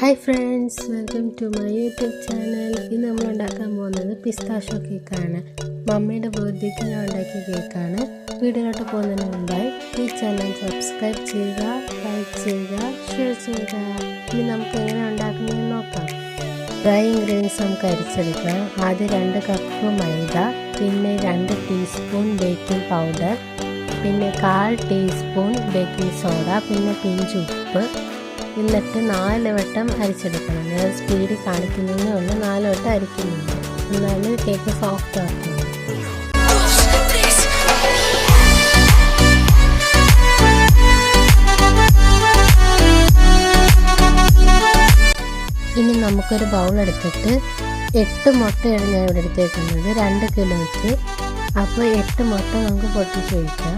Hi friends welcome to my YouTube channel ഇന്ന് നമ്മൾ ഉണ്ടാക്കാൻ പോകുന്നത് പിസ്താഷോ കേക്കാണ് മമ്മിയുടെ ബർത്ത്ഡേക്ക് ഞാൻ ഉണ്ടാക്കിയ കേക്കാണ് വീഡിയോയിലോട്ട് പോകുന്നതിന് മുമ്പായി ഈ ചാനൽ സബ്സ്ക്രൈബ് ചെയ്യുക ലൈക്ക് ചെയ്യുക ഷെയർ ചെയ്യുക. ഇനി നമുക്ക് എങ്ങനെ ഉണ്ടാക്കുന്നതെന്ന് നോക്കാം. ഡ്രൈ ഇൻഗ്രീഡിയൻസ് നമുക്ക് അരിച്ചെടുക്കാം. ആദ്യം രണ്ട് കപ്പ് മൈദ പിന്നെ രണ്ട് ടീസ്പൂൺ ബേക്കിംഗ് പൗഡർ പിന്നെ കാൽ ടീസ്പൂൺ ബേക്കിംഗ് സോഡ പിന്നെ പിഞ്ച് ഉപ്പ് എന്നിട്ട് നാല് വട്ടം അരിച്ചെടുക്കണം. ഞാൻ സ്പീഡിൽ കാണിക്കുന്നതിന് ഒന്ന് നാല് വട്ടം അരിക്കുന്നുണ്ട്. എന്നാലും കേക്ക് സോഫ്റ്റ് ആക്കുന്നത് ഇനി നമുക്കൊരു ബൗൾ എടുത്തിട്ട് എട്ട് മുട്ടയാണ് ഞാൻ ഇവിടെ എടുത്തേക്കുന്നത്. രണ്ട് കിലോയ്ക്ക് അപ്പോൾ എട്ട് മുട്ട നമുക്ക് പൊട്ടിച്ച് വയ്ക്കാം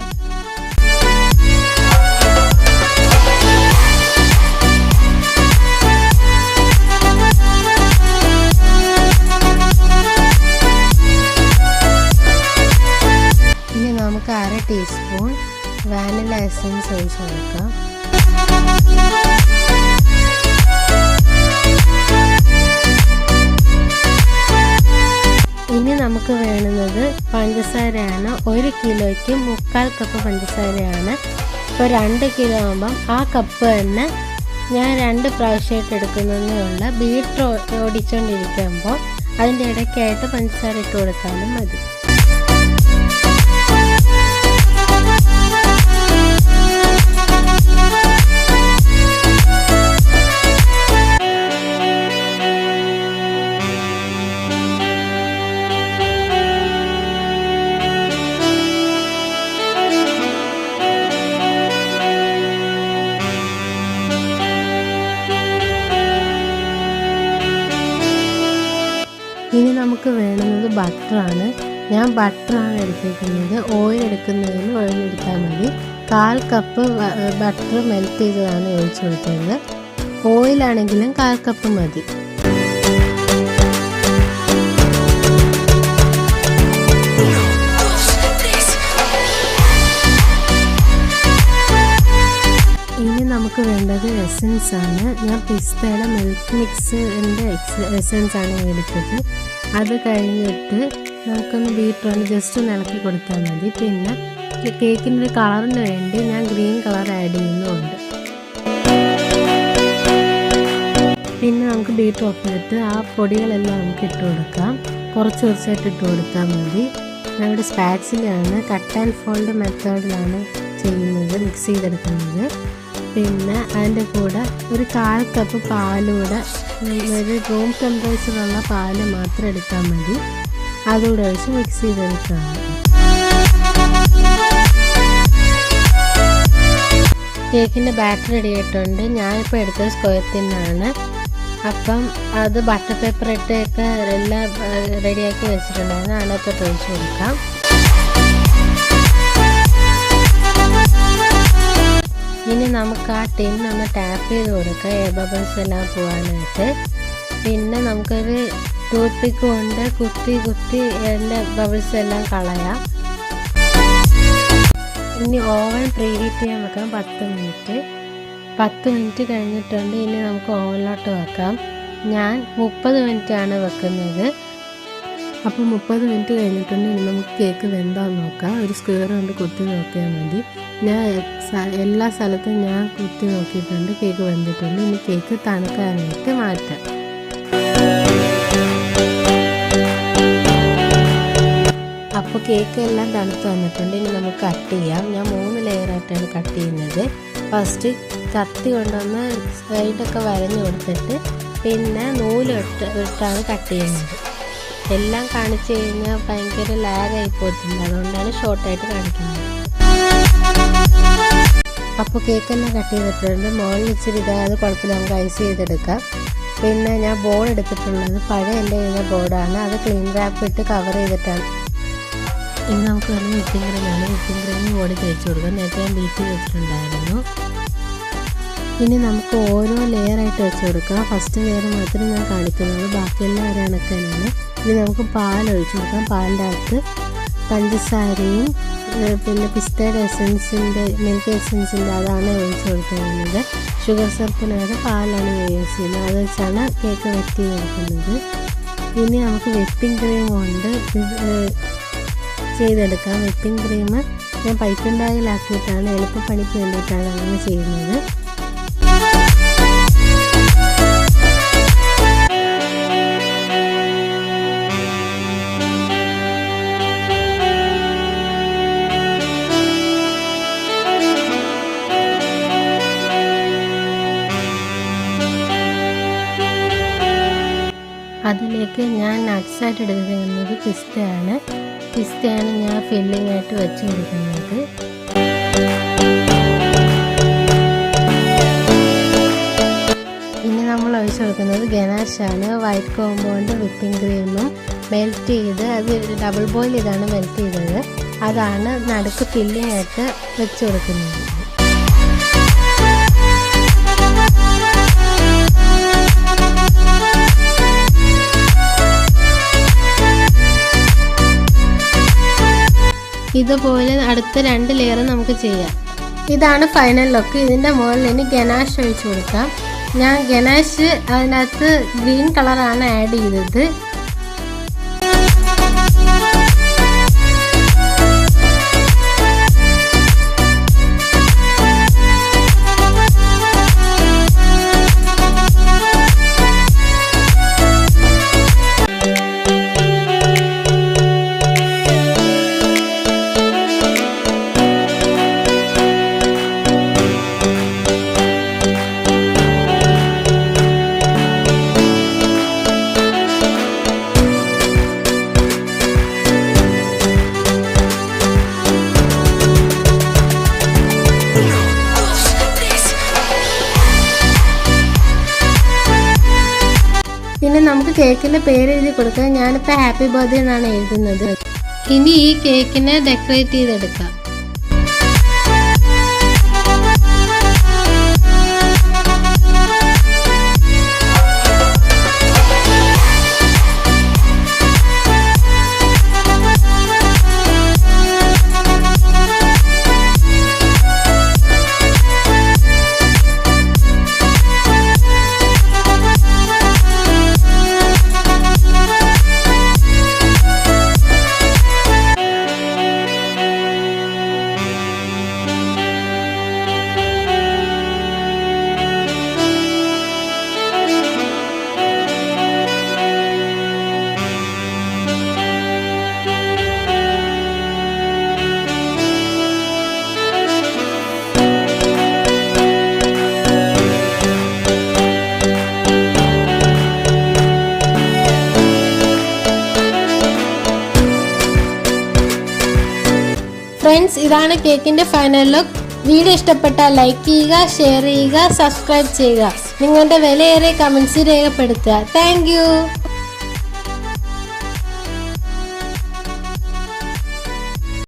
ടീസ്പൂൺ വാനില എസൻസ് ഒഴിച്ച് കൊടുക്കാം ഇനി നമുക്ക് വേണ്ടുന്നത് പഞ്ചസാരയാണ്. ഒരു കിലോയ്ക്ക് മുക്കാൽ കപ്പ് പഞ്ചസാരയാണ്. ഇപ്പോൾ രണ്ട് കിലോ ആകുമ്പം ആ കപ്പ് തന്നെ ഞാൻ രണ്ട് പ്രാവശ്യമായിട്ട് എടുക്കുന്നതിനുള്ള ബീറ്റ് ഓടിച്ചുകൊണ്ടിരിക്കുമ്പോൾ അതിന്റെ ഇടയ്ക്കായിട്ട് പഞ്ചസാര ഇട്ട് കൊടുത്താലും മതി. ഞാൻ ബട്ടറാണ് എടുത്തിരിക്കുന്നത്. ഓയിൽ എടുക്കുന്നതിന് ഓയിൽ എടുത്താൽ മതി. കാൽ കപ്പ് ബട്ടർ മെൽറ്റ് ചെയ്തതാണ് ഒഴിച്ചു കൊടുത്തത് ഓയിലാണെങ്കിലും കാൽ കപ്പ് മതി. ഇനി നമുക്ക് വേണ്ടത് എസൻസ് ആണ്. ഞാൻ പിസ്തയുടെ മിൽക്ക് മിക്സിന്റെ എസൻസ് ആണ് എടുത്തത്. അത് കഴിഞ്ഞിട്ട് നമുക്കൊന്ന് ബീറ്ററോണ്ട് ജസ്റ്റ് ഒന്ന് ഇളക്കി കൊടുത്താൽ മതി. പിന്നെ കേക്കിന്റെ ഒരു കളറിന് വേണ്ടി ഞാൻ ഗ്രീൻ കളർ ആഡ് ചെയ്യുന്നുമുണ്ട് പിന്നെ നമുക്ക് ബീറ്റ് ഓഫ് ആ പൊടികളെല്ലാം നമുക്ക് ഇട്ട് കൊടുക്കാം. കുറച്ച് കുറച്ചായിട്ട് ഇട്ട് കൊടുത്താൽ മതി. ഇവിടെ സ്പാച്ചിലാണ് കട്ട് ആൻഡ് ഫോൾഡ് മെത്തേഡിലാണ് ചെയ്യുന്നത് മിക്സ് ചെയ്തെടുക്കുന്നത്. പിന്നെ അതിന്റെ കൂടെ ഒരു കാൽ കപ്പ് പാലൂടെ ഒരു റൂം ടെമ്പറേച്ചറുള്ള പാൽ മാത്രം എടുത്താൽ മതി. അതുകൂടെ ഒഴിച്ച് മിക്സ് ചെയ്തെടുക്കുകയാണ് കേക്കിന്റെ ബാറ്റർ റെഡി ആയിട്ടുണ്ട്. ഞാനിപ്പോൾ എടുത്തത് സ്ക്വയർ തിന്നാണ് അപ്പം അത് ബട്ടർ പേപ്പർ ഇട്ടൊക്കെ എല്ലാം റെഡിയാക്കി വെച്ചിട്ടുണ്ടായിരുന്നു. അതിനകത്തോട്ട് ഒഴിച്ച് കൊടുക്കാം. ഇനി നമുക്ക് ആ ടിൻ ഒന്ന് ടാപ്പ് ചെയ്ത് കൊടുക്കാം. എയർ ബബിൾസ് എല്ലാം പോകാനായിട്ട് പിന്നെ നമുക്കൊരു ടൂത്ത് കൊണ്ട് കുത്തി കുത്തി എന്റെ ബബിൾസ് എല്ലാം കളയാം. ഇനി ഓവൻ പ്രീഹീറ്റ് ചെയ്യാൻ വെക്കാം പത്ത് മിനിറ്റ് പത്ത് മിനിറ്റ് കഴിഞ്ഞിട്ടുണ്ട്. ഇനി നമുക്ക് ഓവനിലോട്ട് വെക്കാം. ഞാൻ മുപ്പത് ആണ് വെക്കുന്നത്. അപ്പോൾ മുപ്പത് മിനിറ്റ് കഴിഞ്ഞിട്ടുണ്ട്. ഇനി നമുക്ക് കേക്ക് വെന്താന്ന് നോക്കാം. ഒരു സ്ക്വയർ കൊണ്ട് കുത്തി നോക്കിയാൽ മതി. ഞാൻ എല്ലാ സ്ഥലത്തും ഞാൻ കുത്തി നോക്കിയിട്ടുണ്ട്. കേക്ക് വെന്തിട്ടുണ്ട്. ഇനി കേക്ക് തണുക്കാനായിട്ട് മാറ്റാം. അപ്പോൾ കേക്ക് എല്ലാം തണുത്ത് വന്നിട്ടുണ്ട്. ഇനി നമുക്ക് കട്ട് ചെയ്യാം. ഞാൻ മൂന്ന് ലെയറായിട്ടാണ് കട്ട് ചെയ്യുന്നത്. ഫസ്റ്റ് കത്തി കൊണ്ടുവന്ന് സൈഡൊക്കെ വരഞ്ഞു കൊടുത്തിട്ട് പിന്നെ നൂൽ ഇട്ട് ഇട്ടാണ് കട്ട് ചെയ്യുന്നത്. എല്ലാം കാണിച്ചു കഴിഞ്ഞാൽ ഭയങ്കര ലാഗായി പോയിട്ടുണ്ട്. അതുകൊണ്ടാണ് ഷോർട്ടായിട്ട് കാണിക്കുന്നത്. അപ്പോൾ കേക്കെല്ലാം കട്ട് ചെയ്തിട്ടുണ്ട്. മുകളിൽ ഇച്ചിരി ഇതായത് കുഴപ്പമില്ല. നമുക്ക് ഐസ് ചെയ്തെടുക്കാം. പിന്നെ ഞാൻ ബോർഡ് എടുത്തിട്ടുള്ളത് പഴയ എന്റെ കയ്യിലെ ബോർഡാണ് അത് ക്ലീൻ റാപ്പ് ഇട്ട് കവർ ചെയ്തിട്ടാണ് ഇനി നമുക്ക് വേണം വിപ്പിംഗ് ക്രീമാണ് വിപ്പിംഗ് ക്രീം കൂടി തേച്ച് കൊടുക്കാം. നേരത്തെ ഞാൻ ബീറ്റ് വെച്ചിട്ടുണ്ടായിരുന്നു. ഇനി നമുക്ക് ഓരോ ലെയറായിട്ട് വെച്ച് കൊടുക്കാം. ഫസ്റ്റ് ലെയർ മാത്രമേ ഞാൻ കാണിക്കുന്നുള്ളൂ. ബാക്കിയെല്ലാം ഒരു തന്നെയാണ്. ഇനി നമുക്ക് പാൽ ഒഴിച്ചു കൊടുക്കാം. പാലിന്റെ അകത്ത് പഞ്ചസാരയും പിന്നെ പിസ്തയുടെ എസൻസിന്റെ മിൽക്ക് എസൻസിന്റെ അതാണ് ഒഴിച്ചു കൊടുക്കുന്നത് ഷുഗർ സിറപ്പിനായിട്ട് പാലാണ് യൂസ് ചെയ്യുന്നത്. അത് വെച്ചാണ് കേക്ക് വെട്ടി കൊടുക്കുന്നത് ഇനി നമുക്ക് വെപ്പിംഗ് ക്രീം കൊണ്ട് ചെയ്തെടുക്കാം. വിപ്പിംഗ് ക്രീം ഞാൻ പൈപ്പിൻ ബാഗിലാക്കിയിട്ടാണ് എളുപ്പപ്പണിക്ക് വേണ്ടിയിട്ടാണ് അങ്ങനെ ചെയ്യുന്നത്. അതിലേക്ക് ഞാൻ നട്ട്സായിട്ട് എടുക്കുന്നത് പിസ്തയാണ് പിസ്തയാണ് ഞാൻ ഫില്ലിംഗ് ആയിട്ട് വെച്ച് കൊടുക്കുന്നത് ഇനി നമ്മൾ ഒഴിച്ചു കൊടുക്കുന്നത് ഗനാഷാണ് വൈറ്റ് കോമ്പൗണ്ട് വിപ്പിംഗ് ക്രീമും മെൽറ്റ് ചെയ്ത് അത് ഡബിൾ ബോയിൽ ഇതാണ് മെൽറ്റ് ചെയ്തത്. അതാണ് നടുക്ക് ഫില്ലിംഗ് ആയിട്ട് വെച്ച് കൊടുക്കുന്നത്. ഇതുപോലെ അടുത്ത രണ്ട് ലെയർ നമുക്ക് ചെയ്യാം. ഇതാണ് ഫൈനൽ ലുക്ക് ഇതിന്റെ മുകളിൽ ഇനി ഗനാഷ് ഒഴിച്ചു കൊടുക്കാം. ഞാൻ ഗനാഷ് അതിനകത്ത് ഗ്രീൻ കളറാണ് ആഡ് ചെയ്തത്. നമുക്ക് കേക്കിന്റെ പേര് എഴുതി കൊടുക്കാം. ഞാനിപ്പോൾ ഹാപ്പി ബർത്ത്ഡേ എന്നാണ് എഴുതുന്നത്. ഇനി ഈ കേക്കിനെ ഡെക്കറേറ്റ് ചെയ്തെടുക്കാം. ഫ്രണ്ട്സ് ഇതാണ് കേക്കിന്റെ ഫൈനൽ ലുക്ക് വീഡിയോ ഇഷ്ടപ്പെട്ടാൽ ലൈക്ക് ചെയ്യുക ഷെയർ ചെയ്യുക സബ്സ്ക്രൈബ് ചെയ്യുക. നിങ്ങളുടെ വിലയേറെ കമൻസ് രേഖപ്പെടുത്തുക. താങ്ക്